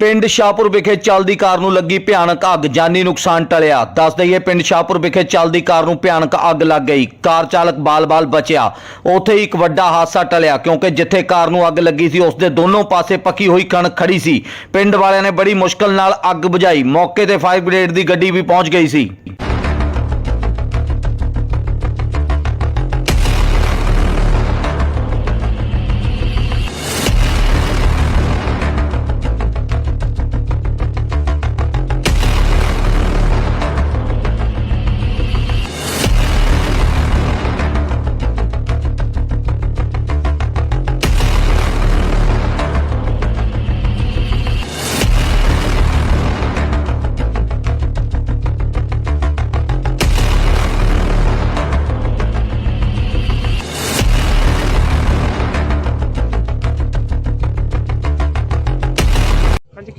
ਪਿੰਡ ਸ਼ਾਹਪੁਰ ਵਿਖੇ ਚੱਲਦੀ ਕਾਰ ਨੂੰ ਲੱਗੀ ਭਿਆਨਕ ਅੱਗ, ਜਾਨੀ ਨੁਕਸਾਨ ਟਲਿਆ। ਦੱਸ ਦਈਏ, ਪਿੰਡ ਸ਼ਾਹਪੁਰ ਵਿਖੇ ਚੱਲਦੀ ਕਾਰ ਨੂੰ ਭਿਆਨਕ ਅੱਗ ਲੱਗ ਗਈ। ਕਾਰ ਚਾਲਕ ਬਾਲ-ਬਾਲ ਬਚਿਆ। ਉੱਥੇ ਹੀ ਇੱਕ ਵੱਡਾ ਹਾਦਸਾ ਟਲਿਆ, ਕਿਉਂਕਿ ਜਿੱਥੇ ਕਾਰ ਨੂੰ ਅੱਗ ਲੱਗੀ ਸੀ ਉਸ ਦੇ ਦੋਨੋਂ ਪਾਸੇ ਪੱਕੀ ਹੋਈ ਕਣਕ ਖੜੀ ਸੀ। ਪਿੰਡ ਵਾਲਿਆਂ ਨੇ ਬੜੀ ਮੁਸ਼ਕਲ ਨਾਲ ਅੱਗ ਬੁਝਾਈ। ਮੌਕੇ ਤੇ ਫਾਇਰ ਬ੍ਰਿਗੇਡ ਦੀ ਗੱਡੀ ਵੀ ਪਹੁੰਚ ਗਈ ਸੀ।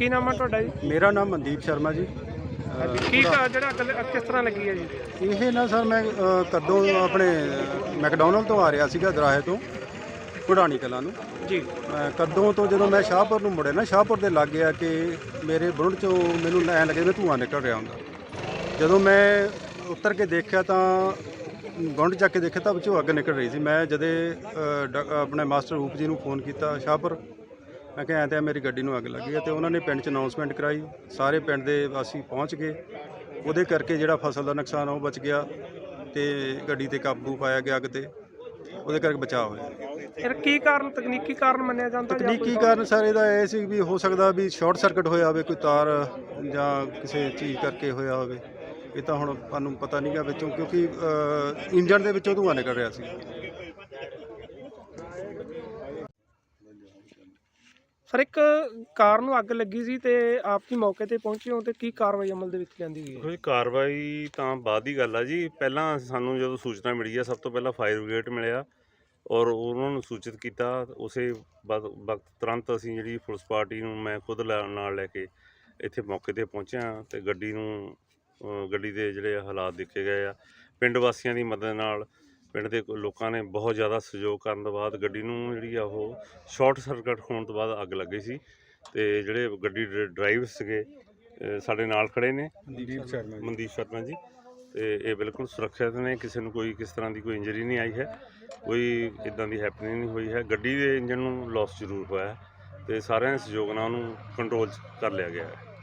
ਕੀ ਨਾਮ ਹੈ ਤੁਹਾਡਾ ਜੀ? ਮੇਰਾ ਨਾਮ ਮਨਦੀਪ ਸ਼ਰਮਾ ਜੀ। ਕੀ ਕਾ- ਜਿਹੜਾ ਕਿਸ ਤਰ੍ਹਾਂ ਲੱਗੀ ਹੈ ਜੀ? ਇਹ ਨਾ ਸਰ ਮੈਂ ਅ, ਕਦੋਂ ਆਪਣੇ ਮੈਕਡੋਨਲਡ ਤੋਂ ਆ ਰਿਹਾ ਸੀਗਾ ਦਰਾਹੇ ਤੋਂ ਕੁੜਾਣੀ ਕਲਾਂ ਨੂੰ। ਜੀ। ਮੈਂ ਕਦੋਂ ਤੋਂ ਜਦੋਂ ਮੈਂ ਸ਼ਾਹਪੁਰ ਨੂੰ ਮੁੜਿਆ ਨਾ ਸ਼ਾਹਪੁਰ ਦੇ ਲੱਗ ਗਿਆ ਕਿ ਮੇਰੇ ਬੁਰੜ ਚੋਂ ਮੈਨੂੰ ਐਂ ਲੱਗੇ ਵੀ ਧੂੰਆਂ ਨਿਕਲ ਰਿਹਾ ਹੁੰਦਾ। ਜਦੋਂ ਮੈਂ ਉੱਤਰ ਕੇ ਦੇਖਿਆ ਤਾਂ ਗੁੰਡ ਚੱਕ ਕੇ ਦੇਖਿਆ ਤਾਂ ਵਿੱਚੋਂ ਅੱਗ ਨਿਕਲ ਰਹੀ ਸੀ। ਮੈਂ ਜਦੇ ਡ- ਆਪਣੇ ਮਾਸਟਰ ਰੂਪ ਜੀ ਨੂੰ ਫੋਨ ਕੀਤਾ ਸ਼ਾਹਪੁਰ ਮੈਂ ਕਿਹਾ ਐਂ ਤੇ ਮੇਰੀ ਗੱਡੀ ਨੂੰ ਅੱਗ ਲੱਗੀ ਹੈ ਤੇ ਉਹਨਾਂ ਨੇ ਪਿੰਡ 'ਚ ਅਨਾਉਂਸਮੈਂਟ ਕਰਾਈ। ਸਾਰੇ ਪਿੰਡ ਦੇ ਵਾਸੀ ਪਹੁੰਚ ਗਏ। ਉਹਦੇ ਕਰਕੇ ਜਿਹੜਾ ਫਸਲ ਦਾ ਨੁਕਸਾਨ ਉਹ ਬਚ ਗਿਆ ਤੇ ਗੱਡੀ ਤੇ ਕਾਬੂ ਪਾਇਆ ਗਿਆ ਅੱਗ ਤੇ। ਉਹਦੇ ਕਰਕੇ ਬਚਾਅ ਹੋਇਆ। ਫਿਰ ਕੀ ਕਾਰਨ ਤਕਨੀਕੀ ਕਾਰਨ ਮੰਨਿਆ ਜਾਂਦਾ ਜਾਂ ਤਕਨੀਕੀ ਕਾਰਨ ਸਰ ਇਹਦਾ ਇਹ ਸੀ ਵੀ ਹੋ ਸਕਦਾ ਵੀ ਸ਼ਾਰਟ ਸਰਕਟ ਹੋਇਆ ਹੋਵੇ ਕੋਈ ਤਾਰ ਜਾਂ ਕਿਸੇ ਚੀਜ਼ ਕਰਕੇ ਹੋਇਆ ਹੋਵੇ। ਇਹ ਤਾਂ ਹੁਣ ਸਾਨੂੰ ਪਤਾ ਨਹੀਂਗਾ ਵਿੱਚੋਂ ਕਿਉਂਕਿ ਇੰਜਣ ਦੇ ਵਿੱਚੋਂ ਧੂੰਆਂ ਨਿਕਲ ਰਿਹਾ ਸੀ। ਸਰ ਇੱਕ ਕਾਰ ਨੂੰ ਅੱਗ ਲੱਗੀ ਸੀ ਤੇ ਆਪ ਜੀ ਮੌਕੇ ਤੇ ਪਹੁੰਚੇ ਹੋ ਤੇ ਕੀ ਕਾਰਵਾਈ ਅਮਲ ਦੇ ਵਿੱਚ ਲਿਆਂਦੀ ਗਈ ਹੈ? ਕੋਈ ਕਾਰਵਾਈ ਤਾਂ ਬਾਅਦ ਦੀ ਗੱਲ ਆ ਜੀ। ਪਹਿਲਾਂ ਸਾਨੂੰ ਜਦੋਂ ਸੂਚਨਾ ਮਿਲੀ ਆ ਸਭ ਤੋਂ ਪਹਿਲਾਂ ਫਾਇਰ ਬ੍ਰਿਗੇਡ ਮਿਲਿਆ ਔਰ ਉਹਨਾਂ ਨੂੰ ਸੂਚਿਤ ਕੀਤਾ। ਉਸੇ ਵਕ- ਵਕਤ ਤੁਰੰਤ ਅਸੀਂ ਜਿਹੜੀ ਪੁਲਿਸ ਪਾਰਟੀ ਨੂੰ ਮੈਂ ਖੁਦ ਲੈ- ਨਾਲ ਲੈ ਕੇ ਇੱਥੇ ਮੌਕੇ ਤੇ ਪਹੁੰਚਿਆ ਤੇ ਗੱਡੀ ਨੂੰ ਅ, ਗੱਡੀ ਦੇ ਜਿਹੜੇ ਹਾਲਾਤ ਦੇਖੇ ਗਏ ਆ। ਪਿੰਡ ਵਾਸੀਆਂ ਦੀ ਮਦਦ ਨਾਲ ਪਿੰਡ ਦੇ ਲੋਕਾਂ ਨੇ ਬਹੁਤ ਜ਼ਿਆਦਾ ਸਹਿਯੋਗ ਕਰਨ ਤੋਂ ਬਾਅਦ ਗੱਡੀ ਨੂੰ ਜਿਹੜੀ ਆ ਉਹ ਸ਼ਾਰਟ ਸਰਕਟ ਹੋਣ ਤੋਂ ਬਾਅਦ ਅੱਗ ਲੱਗੀ ਸੀ ਤੇ ਜਿਹੜੇ ਗੱਡੀ ਡਰਾਈਵਰ ਸੀਗੇ ਸਾਡੇ ਨਾਲ ਖੜੇ ਨੇ। ਮਨਦੀਪ ਸ਼ਰਮਾ ਮਨਦੀਪ ਸ਼ਰਮਾ ਜੀ। ਤੇ ਇਹ ਬਿਲਕੁਲ ਸੁਰੱਖਿਅਤ ਨੇ ਕਿਸੇ ਨੂੰ ਕੋਈ ਕਿਸ ਤਰ੍ਹਾਂ ਦੀ ਕੋਈ ਇੰਜਰੀ ਨਹੀਂ ਆਈ ਹੈ ਕੋਈ ਇਦਾਂ ਦੀ ਹੈਪਨਿੰਗ ਨਹੀਂ ਹੋਈ ਹੈ। ਗੱਡੀ ਦੇ ਇੰਜਨ ਨੂੰ ਲਾਸ ਜ਼ਰੂਰ ਹੋਇਆ ਤੇ ਸਾਰਿਆਂ ਦੇ ਸਹਿਯੋਗ ਨਾਲ ਉਹਨੂੰ ਕੰਟਰੋਲ ਕਰ ਲਿਆ ਗਿਆ ਹੈ।